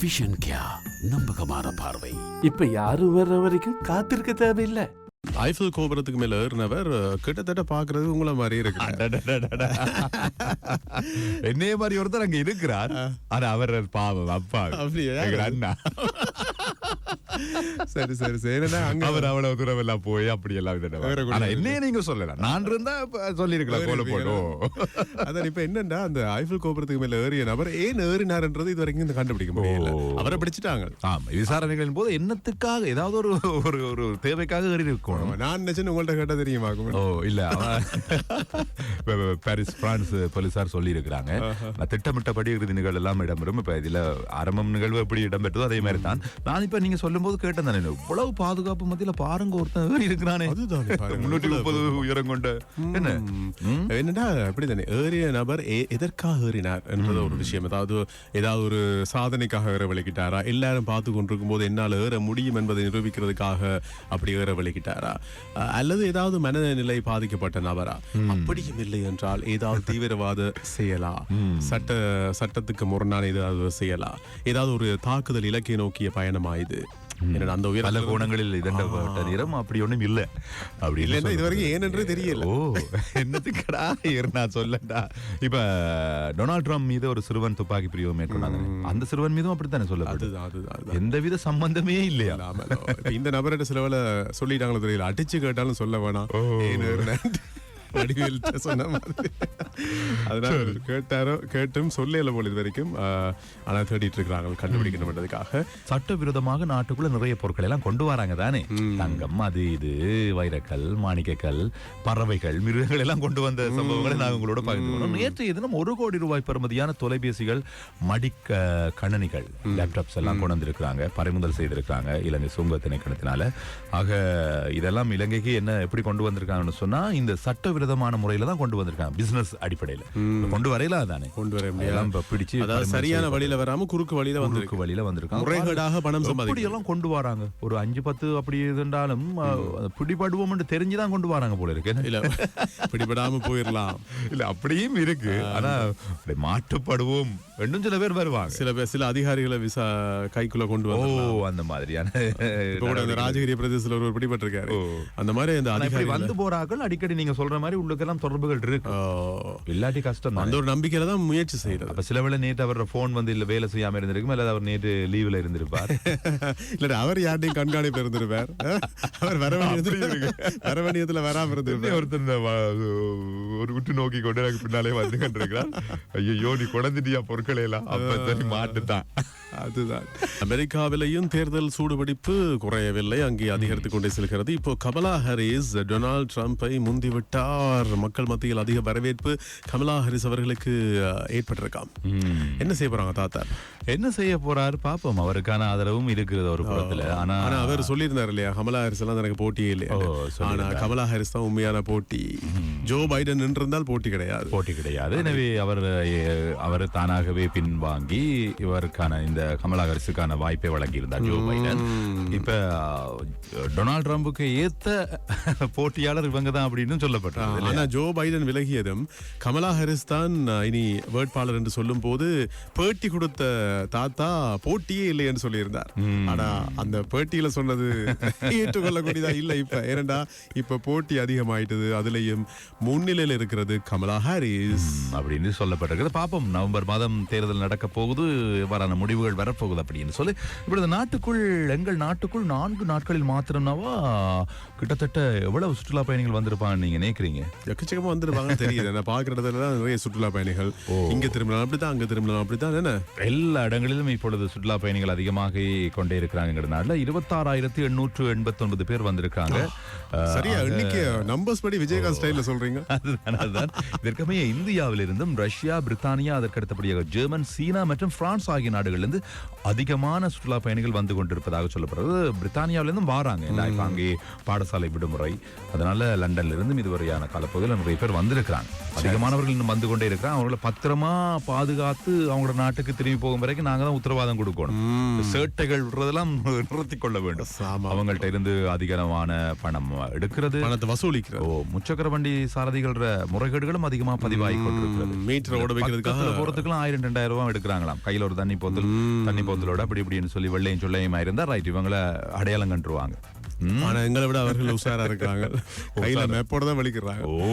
Vision கியா நம்பகமான பார்வை. இப்ப யாரும் வர்ற வரைக்கும் காத்திருக்க தேவையில்லை. ஐஃபில் கோபுரத்துக்கு மேல ஏறினவர் கிட்டத்தட்ட பாக்குறது உங்கள மாதிரி இருக்கு. என்னைய மாதிரி ஒருத்தர் அங்க இருக்கிறார். ஆனா அவர் பாவம் அப்பா அண்ணா. சரி சரி சரி. என்னன்னா அங்க அவர் அவ்வளவு தூரம் எல்லாம் போய் அப்படி எல்லாம். என்னைய நீங்க சொல்லலாம் நான் இருந்தா சொல்லி இருக்கலாம் கோல போட்டோம் அதான் இப்ப என்னன்னா அந்த ஐஃபில் கோபுரத்துக்கு மேல ஏறிய நபர் ஏன் ஏறினார்ன்றது இது வரைக்கும் கண்டுபிடிக்க முடியல. அவரை பிடிச்சிட்டாங்க. ஆமா விசாரணைகளின் போது என்னத்துக்காக ஏதாவது ஒரு ஒரு ஒரு தேவைக்காக ஏறி இருக்கணும் நான் நினைச்சேன் உங்கள்ட்ட கேட்டா தெரியுமா ஓ இல்ல பாரிஸ் பிரான்ஸ் போலீசார் சொல்லி இருக்கிறாங்க திட்டமிட்டபடி இறுதி நிகழ்வு எல்லாம் இடம்பெறும். இப்ப இதுல ஆரம்பம் நிகழ்வு எப்படி இடம்பெற்றதோ அதே மாதிரி தான் நான் இப்ப நீங்க சொல்லும் போது கேட்டேன் தானே இவ்வளவு பாதுகாப்பு மத்தியில பாருங்க ஒருத்தன் ஏறி இருக்கிறானே. அதுதானே. முன்னூற்றி முப்பது உயரம் கொண்ட என்ன? என்னடா அப்படித்தானே ஏறிய நபர் எதற்காக ஏறினார் என்பது ஒரு விஷயம். அதாவது ஏதாவது ஒரு சாதனைக்காக ஏற விளக்கிட்டாரா? எல்லாரும் பார்த்து கொண்டிருக்கும் போது என்னால் ஏற முடியும் என்பதை நிரூபிக்கிறதுக்காக அப்படி ஏற விளக்கிட்டாரா? அல்லது ஏதாவது மனநிலை பாதிக்கப்பட்ட நபரா? அப்படியும் இல்லை என்றால் ஏதாவது தீவிரவாத செயலா? சட்ட சட்டத்துக்கு முரணான ஏதாவது செயலா? ஏதாவது ஒரு தாக்குதல் இலக்கை நோக்கிய பயணமா இது? அந்த பல உயர கோணங்களில் இதண்டப்பட்ட நேரம் அப்படி ஒண்ணும் இல்ல. அப்படி இல்ல இல்லைன்னா இது வரைக்கும் ஏனென்றே தெரியல. ஓ என்னத்துக்கடா ஏறுனா சொல்லண்டா இப்ப டொனால்ட் ட்ரம்ப் மீது ஒரு சிறுவன் துப்பாக்கி பிரிவு மேற்கொண்டாங்க அந்த சிறுவன் மீதும் அப்படித்தானே அதுதான் எந்தவித சம்பந்தமே இல்லையா? இந்த நபர்கிட்ட சில வேளை சொல்லிட்டாங்களோ தெரியல. அடிச்சு கேட்டாலும் சொல்ல வேணாம். வடிவேல்ட்ட சொன்ன மாதிரி. அதனால கேட்டாரோ கேட்டும் சொல்லல போல இது வரைக்கும் ஆஹ், ஆனா தேடிட்டு இருக்கிறாங்க கண்டுபிடிக்கணும்ன்றதுக்காக. சட்டவிரோதமாக நாட்டுக்குள்ள நிறைய பொருட்கள் எல்லாம் கொண்டு வராங்க தானே. தங்கம் அது இது வைரக்கல் மாணிக்கக்கல் பறவைகள் மிருகங்கள் எல்லாம் கொண்டு வந்த சம்பவங்களை நாங்க உங்களோட பகிர்ந்து நேற்றைய தினம் ஒரு கோடி ரூபாய் பெறுமதியான தொலைபேசிகள் மடிக்க கணனிகள் லேப்டாப்ஸ் எல்லாம் கொண்டு வந்திருக்கிறாங்க பறிமுதல் செய்திருக்கிறாங்க இலங்கை சுங்க திணைக்களத்தினால ஆக இதெல்லாம் இலங்கைக்கு என்ன எப்படி கொண்டு வந்திருக்காங்கன்னு சொன்னா இந்த சட்டவிரோதமான முறையில தான் கொண்டு வந்திருக்காங்க பிசினஸ் அடிப்படையில. கொண்டு வரையில அதானே? கொண்டு வர இப்ப பிடிச்சு அதாவது சரியான வழியில வராம குறுக்கு வழியில வந்து குறுக்கு வழியில வந்திருக்காங்க. முறைகேடாக பணம் எப்படி சம்பாதிக்க எல்லாம் கொண்டு வராங்க? ஒரு அஞ்சு பத்து அப்படி இருந்தாலும் பிடிபடுவோம் தெரிஞ்சுதான் கொண்டு வராங்க போல இருக்கு? இல்ல பிடிபடாம போயிடலாம் இல்ல அப்படியும் இருக்கு. ஆனா மாட்டுப்படுவோம் இன்னும் சில பேர் வருவாங்க. சில பேர் சில அதிகாரிகளை விசா கைக்குள்ள கொண்டு ஓ அந்த மாதிரியான இப்ப கூட அந்த ராஜகிரி பிரதேசத்துல ஒரு பிடிபட்டிருக்காரு. அந்த மாதிரி அந்த அதிகாரி வந்து போறார்கள் அடிக்கடி நீங்க சொல்ற மாதிரி உள்ளுக்கெல்லாம் தொடர்புகள் இருக்கு. இல்லாட்டி கஷ்டம் அந்த ஒரு நம்பிக்கையில தான் முயற்சி செய்யறது. அப்ப சில வேளை நேற்று அவர் போன் வந்து இல்ல வேலை செய்யாம இருந்திருக்கும் அல்லது அவர் நேற்று லீவ்ல இருந்திருப்பார். இல்ல அவர் யார்ட்டையும் கண்காணிப்பு இருந்திருப்பார். அவர் வரவணியத்துல வரவணியத்துல வராம இருந்திருப்பார். ஒருத்தர் ஒரு விட்டு நோக்கி கொண்டு எனக்கு பின்னாலே வந்து கண்டிருக்கிறார். ஐயோ நீ குழந்தைட்டியா பொருட்களை எல்லாம் அப்ப சரி மாட்டுதான் அதுதான். அமெரிக்காவிலேயும் தேர்தல் சூடுபிடிப்பு குறையவில்லை. அங்கே அதிகரித்துக் கொண்டே செல்கிறது. இப்போ கமலா ஹாரிஸ் டொனால்ட் ட்ரம்ப்பை முந்திவிட்டார். மக்கள் மத்தியில் அதிக வரவேற்பு கமலா ஹாரிஸ் அவர்களுக்கு ஏற்பட்டிருக்காம். என்ன செய்ய போறாங்க தாத்தா? என்ன செய்ய போறாரு பாப்போம். அவருக்கான ஆதரவும் இருக்கிறது ஒரு புறத்துல. ஆனா ஆனா அவர் சொல்லியிருந்தார் இல்லையா கமலா ஹாரிஸ் எல்லாம் எனக்கு போட்டியே இல்லையா ஓ, ஆனா. கமலா ஹாரிஸ் தான் உண்மையான போட்டி. ஜோ பைடன் நின்றிருந்தால் போட்டி கிடையாது. போட்டி கிடையாது. எனவே அவர் அவர் தானாகவே பின்வாங்கி இவருக்கான இந்த கமலா ஹாரிஸுக்கான வாய்ப்பை வழங்கியிருந்தார் ஜோ பைடன். இப்ப டொனால்ட் ட்ரம்புக்கு ஏத்த போட்டியாளர் இவங்க தான் அப்படின்னு சொல்லப்பட்டது ஆனா ஜோ பைடன் விலகியதும் கமலா ஹாரிஸ் தான் இனி வேட்பாளர் என்று சொல்லும் போது பேட்டி கொடுத்த தாத்தா போட்டியே இல்லை என்று சொல்லியிருந்தார். ஆனா அந்த பேட்டியில சொன்னது ஏற்றுக்கொள்ளக்கூடியதா இல்ல இப்ப. ஏனண்டா இப்ப போட்டி அதிகமாயிட்டது. அதுலயும் முன்னிலையில் இருக்கிறது கமலா ஹாரிஸ் அப்படின்னு சொல்லப்பட்டிருக்கிறது பாப்போம் நவம்பர் மாதம் தேர்தல் நடக்க போகுது. எவ்வாறான முடிவுகள் வரப்போகுது அப்படின்னு சொல்லி இப்பொழுது நாட்டுக்குள் எங்கள் நாட்டுக்குள் நான்கு நாட்களில் மாத்திரம்னாவா கிட்டத்தட்ட எவ்வளவு சுற்றுலா பயணிகள் வந்திருப்பாங்க நீங்க நினைக்கிறீங்க? எக்கச்சக்கமா வந்துருவாங்க தெரியுது. நான் பாக்குற இடத்துல தான் நிறைய சுற்றுலா பயணிகள். இங்க திரும்பினாலும் அப்படித்தான் அங்க திரும்பினாலும் அப்படித்தான் என்ன? எல்லா இடங்களிலும் இப்பொழுது சுற்றுலா பயணிகள் அதிகமாக கொண்டே இருக்கிறாங்கிறதுனால இருபத்தாறாயிரத்தி எண்ணூற்று எண்பத்தி ஒன்பது பேர் வந்திருக்காங்க. சரியா? இன்னைக்கு நம்பர்ஸ் படி விஜயகாந்த் ஸ்டைல்ல சொல்றீங்க. அதுதான், அதுதான். இதற்கமைய இந்தியாவிலிருந்தும் ரஷ்யா பிரித்தானியா அதற்கு அடுத்தபடியாக ஜெர்மன் சீனா மற்றும் பிரான்ஸ் ஆகிய நாடுகளிலிருந்து அதிகமான சுற்றுலா பயணிகள் வந்து கொண்டிருப்பதாக சொல்லப்படுறது. பிரித்தானியாவிலிருந்தும் வாராங்க. இப்ப அங்கே பாடசாலை விடுமுறை. அதனால லண்டன்ல இருந்தும் இதுவரையான காலப்பகுதியில் நிறைய பேர் வந்திருக்கிறாங்க. அதிகமானவர்கள் இன்னும் வந்து கொண்டே இருக்கிறாங்க. அவங்களை பத்திரமா பாதுகாத்து அவங்களோட நாட்டுக்கு திரும்பி போகும் வரைக்கும் நாங்க தான் உத்தரவாதம் கொடுக்கணும். சேட்டைகள் விடுறதெல்லாம் நிறுத்தி கொள்ள வேண்டும். அவங்கள்ட்ட இருந்து அதிகமான பணம் எடுக்கிறது. பணத்தை வசூலிக்கிறது. ஓ முச்சக்கர வண்டி சாரதிகள் முறைகேடுகளும் அதிகமா பதிவாகி கொண்டிருக்கிறது. மீட்டர் ஓட வைக்கிறதுக்காக பக்கத்துல போறதுக்குலாம் ஆயிரம் ரெண்டாயிரம் ரூபாய் எடுக்கிறாங்களாம். கையில ஒரு தண்ணி போத்தல். தண்ணி போத்தலோட அப்படி இப்படின்னு சொல்லி வெள்ளையும் சொல்லையுமா இருந்தா ரைட் இவங்கள அடையாளம் கண்டுருவாங்க. ஆனா எங்களை விட அவர்கள் உஷாரா இருக்காங்க கையில மேப்போட தான் வலிக்கிறாங்க. ஓ.